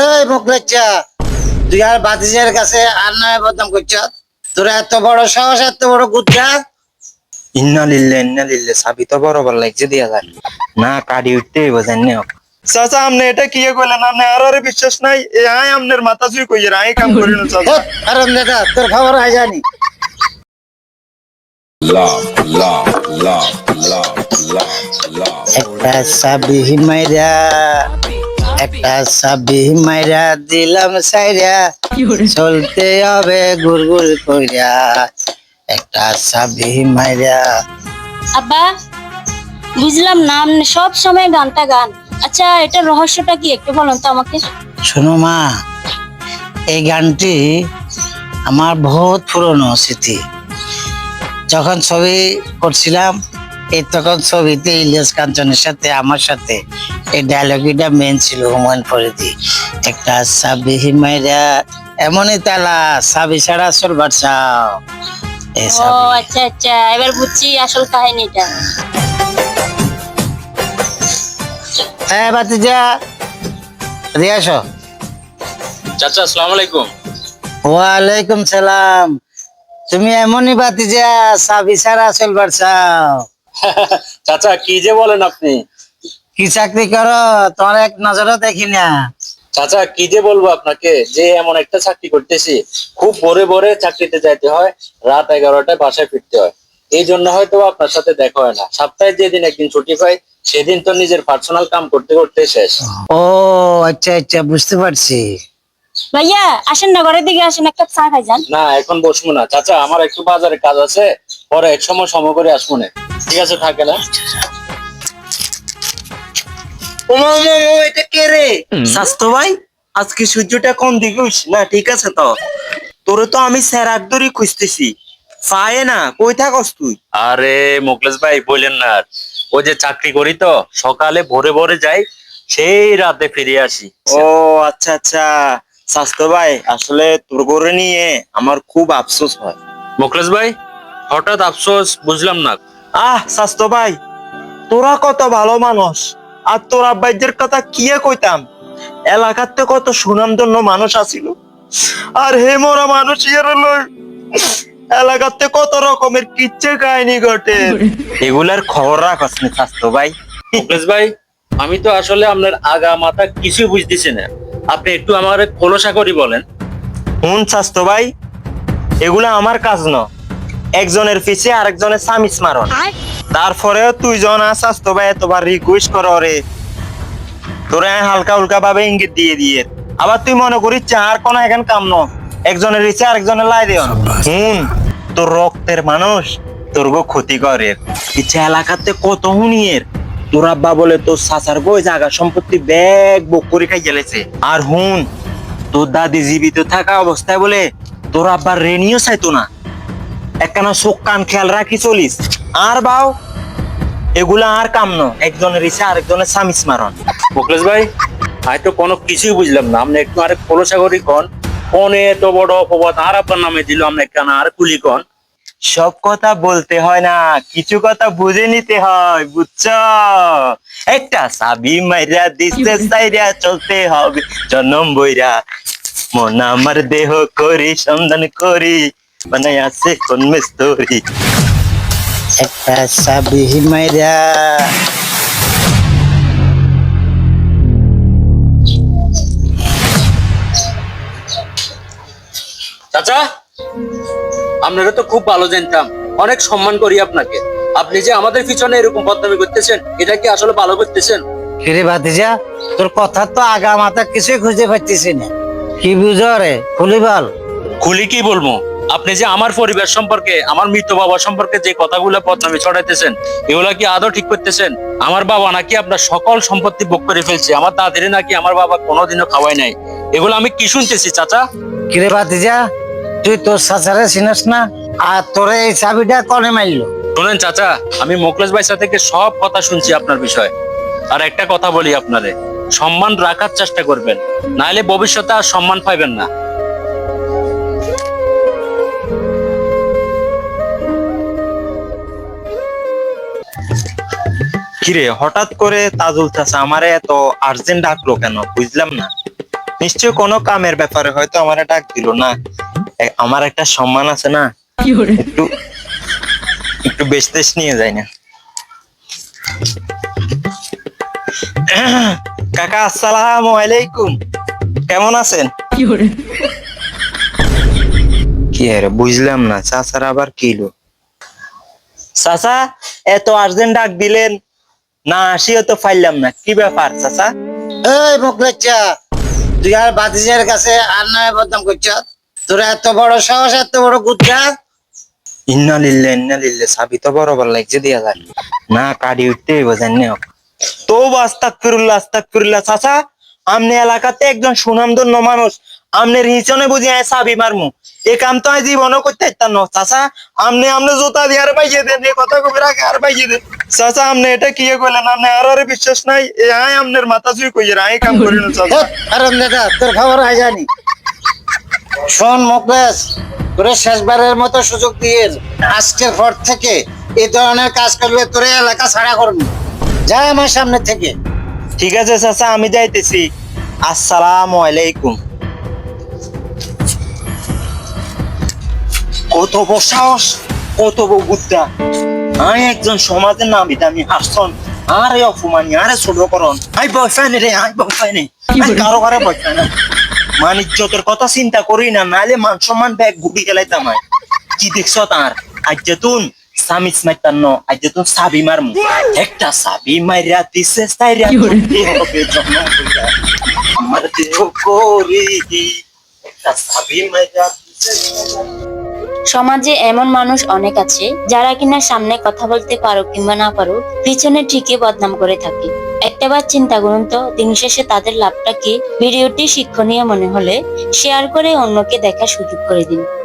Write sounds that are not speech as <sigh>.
এই মুখলেচ্চা তুই আর বাতিজের কাছে আর নয় বদনাম করছ? তোর এত বড় সাহস এত বড় গুচ্ছা ইন্না লিল্লে ইন্না লিল্লে সাবি তো বরাবর লাগছে দিয়া যায়। না কাটি উঠতে হইব জানি চাচা আপনি এটা কি করলেন আপনি আর আরে বিশ্বাস নাই এ আই আপনার মাথা চুই কই আই কাম করি না চাচা। কারণ দাদা তোর খবর হয় জানি. একটা সাবি মাইরা। একটা সাবি মাইরা দিলাম সাইরা। চলতে হবে গুড়গুড় কইরা। একটা সাবি মাইরা। আব্বা বুঝলাম না আপনি সব সময় গানটা গান। আচ্ছা এটা রহস্যটা কি একটু বলুন তো আমাকে? শোনো মা এই গানটি আমার বহুত পুরনো স্মৃতি। যখন ছবি করছিলাম এই তখন ছবিতে ইলিয়াস কাঞ্চনের সাথে আমার সাথে এই ডায়লগটা মেন ছিল হুমায়ুন ফরিদি। একটা সাবি হিমাইরা এমনই তালা সাবি ছাড়া আসল বাড়ছাও ও আচ্ছা আচ্ছা এবার বুঝছি আসল কাহিনীটা। হ্যাঁ বাতিজা রিয়াস চাচা আসসালামু আলাইকুম ওয়ালাইকুম সালাম। তুমি এমনই বাতিজা সাবি ছাড়া আসল বাড়ছাও <laughs> চাচা কি যে বলেন আপনি। কি চাকরি করো? তোমার এক নজরও দেখি না। চাচা কি যে বলব আপনাকে যে এমন একটা চাকরি করতেছি খুব ভোরে ভোরে চাকরিতে যাইতে হয় রাত এগারোটায় বাসায় ফিরতে হয়। এই জন্য হয়তো আপনার সাথে দেখা হয় না। সপ্তাহে যেদিন একদিন ছুটি পাই সেদিন তো নিজের পার্সোনাল কাম করতে করতে শেষ। ও আচ্ছা আচ্ছা বুঝতে পারছি। ভাইয়া আসেন না ঘরের দিকে আসেন একটা চা খাই যান। না এখন বসবো না। চাচা আমার একটু বাজারে কাজ আছে পরে এক সময় সময় করে আসব না। ঠিক আছে থাকে না ওমা ওমা ওমা, এটা কে রে? স্বাস্থ্য ভাই আজকে সূর্যটা কোন দিকে উঠছে? না ঠিক আছে তো। তোরে তো আমি স্যারাক ধরে খুঁজতেছি। পায়ে না কই থাকস তুই? আরে মুকলেশ ভাই বললেন না। ওই যে চাকরি করি তো সকালে ভোরে ভোরে যাই সেই রাতে ফিরে আসি। ও আচ্ছা আচ্ছা। স্বাস্থ্য ভাই আসলে তোর করে নিয়ে আমার খুব আফসোস হয়। মুকলেশ ভাই হঠাৎ আফসোস বুঝলাম না। আহ স্বাস্থ্য ভাই তোরা কত ভালো মানুষ। আর তোর আব্বাইদের কথা কি কইতাম? এলাকাতে কত সুনামধন্য মানুষ আছিল। আর হে মোরা মানুষ ইয়ার এলাকাতে কত রকমের কিচ্ছে কাহিনী ঘটে। এগুলার খবর রাখস নি স্বাস্থ্য ভাই। ভাই আমি তো আসলে আপনার আগা মাথা কিছুই বুঝতেছি না। আপনি একটু আমার খোলসা করি বলেন। হুন স্বাস্থ্য ভাই এগুলা আমার কাজ ন। একজনের পিছে আরেকজনের সামিস মারন তারপরেও তুই জন স্বাস্থ্য ভাই এতবার রিকোয়েস্ট কর রে। তোরে হালকা উল্কা ভাবে ইঙ্গিত দিয়ে দিয়ে। আবার তুই মনে করিস আর কোন এখন কাম ন একজনের ইচ্ছে আরেকজনের লাই দিও হুন তোর রক্তের মানুষ তোর গো ক্ষতি করে ইচ্ছা এলাকাতে কত হুনিয়ের? তোর আব্বা বলে তোর চাচার গো জায়গা সম্পত্তি ব্যাগ বুক করে খাই গেলেছে আর হুন তোর দাদি জীবিত থাকা অবস্থায় বলে তোর আব্বার রেনিও চাইতো না। একখানা চোখ কান খেয়াল রাখি চলিস। আর বাও এগুলা আর কাম ন একজনের ইচ্ছা আরেকজনের সামিস মারন মুকলেশ ভাই হয়তো কোনো কিছুই বুঝলাম না। আপনি একটু আরে খোলসা করি কন। কোন এত বড় অপবাদ আর আপনার নামে দিল আপনি কেন আর কুলি কন। সব কথা বলতে হয় না কিছু কথা বুঝে নিতে হয় বুঝছ? একটা সাবি মাইরা দিতে সাইরা চলতে হবে। জনম বইরা মন আমার দেহ করি সন্ধান করি বানাই আছে কোন মিস্তরি। একটা সাবি হিমাইরা চাচা আপনারা তো খুব ভালো জানতাম। অনেক সম্মান করি আপনাকে। আপনি যে আমাদের পিছনে এরকম বদনামি করতেছেন এটা কি আসলে ভালো করতেছেন? কিরে ভাতিজা তোর কথা তো আগা মাথা কিছুই খুঁজে পাচ্ছিস না। কি বুঝো রে খুলি বল। খুলি কি বলব? আপনি যে আমার পরিবার সম্পর্কে আমার মৃত বাবা সম্পর্কে যে কথাগুলো বদনামি ছড়াইতেছেন এগুলা কি আদৌ ঠিক করতেছেন? আমার বাবা নাকি আপনার সকল সম্পত্তি ভোগ করে ফেলছে আমার দাদিরে নাকি আমার বাবা কোনোদিনও খাওয়াই নাই। এগুলো আমি কি শুনতেছি চাচা? কিরে ভাতিজা তুই তোর সাসারে চিনস না? আর তোরে এই চাবিটা কনে মারলো শুনেন চাচা আমি মোকলেশ ভাইসা থেকে সব কথা শুনছি আপনার বিষয়ে। আর একটা কথা বলি আপনারে সম্মান রাখার চেষ্টা করবেন নাহলে ভবিষ্যতে আর সম্মান পাইবেন না। কিরে হঠাৎ করে তাজুল চাচা আমারে এত আর্জেন্ট ডাকলো কেন? বুঝলাম না। নিশ্চয় কোনো কামের ব্যাপারে হয়তো আমার ডাক দিল না। আমার একটা সম্মান আছে না? একটু একটু বেশ তেশ নিয়ে যাই না। কাকা আসসালাম আলাইকুম। কেমন আছেন? কি আরে বুঝলাম না চাচার আবার কিলো চাচা এত আর্জেন্ট ডাক দিলেন না আসিও তো ফাইলাম না। কি ব্যাপার চাচা? এই মুখ তুই আর বাতিজের কাছে আর নামে বদনাম করছ? তোর এত বড় সাহস এত বড় গুদ্রা ইন্না লিল্লে ইন্না লিল্লে সাবি তো বরাবর লাগছে দিয়া যায়। না কাটি উঠতে বোঝেন না। তো আস্তাক ফিরুল্লাহ আস্তাক ফিরুল্লাহ চাচা। আমনে এলাকাতে একজন সুনামধন্য মানুষ। আমনের হিচনে বুঝি আয় সাবি মারমু। এ কাম তো আয় জীবনও করতে চাচা। আমনে আমনে জুতা দিয়ে আর পাইয়ে দেন কথা কবি রাখে আর পাইয়ে দেন। চাচা আমনে এটা কি করলেন আপনি আর আর বিশ্বাস নাই এ আয় আমনের মাথা চুই কইয়ে আয় কাম করি না চাচা। কারণ দাদা তোর খবর হয় জানি। শোন মুকলেশ তোরে শেষবারের মতো সুযোগ দিয়ে আজকের পর থেকে এই ধরনের কাজ করলে তোরে এলাকা ছাড়া করবি। যা আমার সামনে থেকে। ঠিক আছে চাচা আমি যাইতেছি। আসসালামু আলাইকুম। কত সাহস কত বুদ্ধা আমি একজন সমাজের নামি দামি হাসন আরে অপমানি আরে ছোট করন আই বয়ফ্রেন্ড রে। আই বয়ফ্রেন্ড কারও কারও বয়ফ্রেন্ড মানিজ্যতের কথা চিন্তা করি না নাহলে মান সম্মান ব্যাগ গুটি গেলাইতাম কি দেখছ তার? আজ তুন সামিস মাইতান্ন আজ তুন সাবি মারমু একটা সাবি মাইরা দিছে সাইরা। আমার দেহ করি একটা সাবি মাইরা দিছে। সমাজে এমন মানুষ অনেক আছে, যারা কিনা সামনে কথা বলতে পারো কিংবা না পারো পিছনে ঠিকই বদনাম করে থাকে। একটাবার চিন্তা করুন তো, দিন শেষে তাদের লাভটা কি? ভিডিওটি শিক্ষণীয় মনে হলে শেয়ার করে অন্যকে দেখার সুযোগ করে দিন।